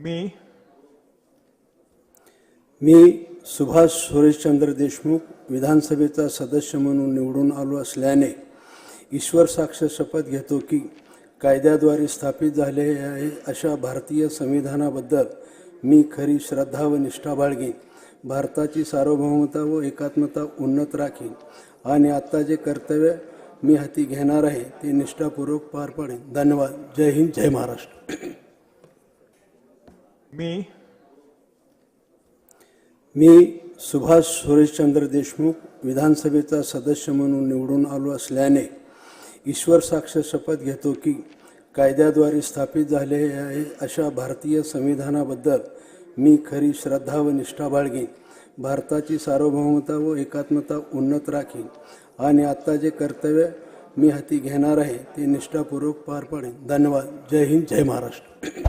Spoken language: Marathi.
मी मी सुभाष सुरेशचंद्र देशमुख विधानसभेचा सदस्य म्हणून निवडून आलो असल्याने ईश्वर साक्ष शपथ घेतो की कायद्याद्वारे स्थापित झाले आहे अशा भारतीय संविधानाबद्दल मी खरी श्रद्धा व निष्ठा बाळगीन. भारताची सार्वभौमता व एकात्मता उन्नत राखीन. आणि आत्ता जे कर्तव्य मी हाती घेणार आहे ते निष्ठापूर्वक पार पाडेन. धन्यवाद. जय हिंद. जय महाराष्ट्र. मी मी सुभाष सुरेशचंद्र देशमुख विधानसभेचा सदस्य म्हणून निवडून आलो असल्याने ईश्वर साक्ष शपथ घेतो की कायद्याद्वारे स्थापित झाले आहे अशा भारतीय संविधानाबद्दल मी खरी श्रद्धा व निष्ठा बाळगीन. भारताची सार्वभौमता व एकात्मता उन्नत राखीन. आणि आत्ता जे कर्तव्य मी हाती घेणार आहे ते निष्ठापूर्वक पार पाडेन. धन्यवाद. जय हिंद. जय महाराष्ट्र.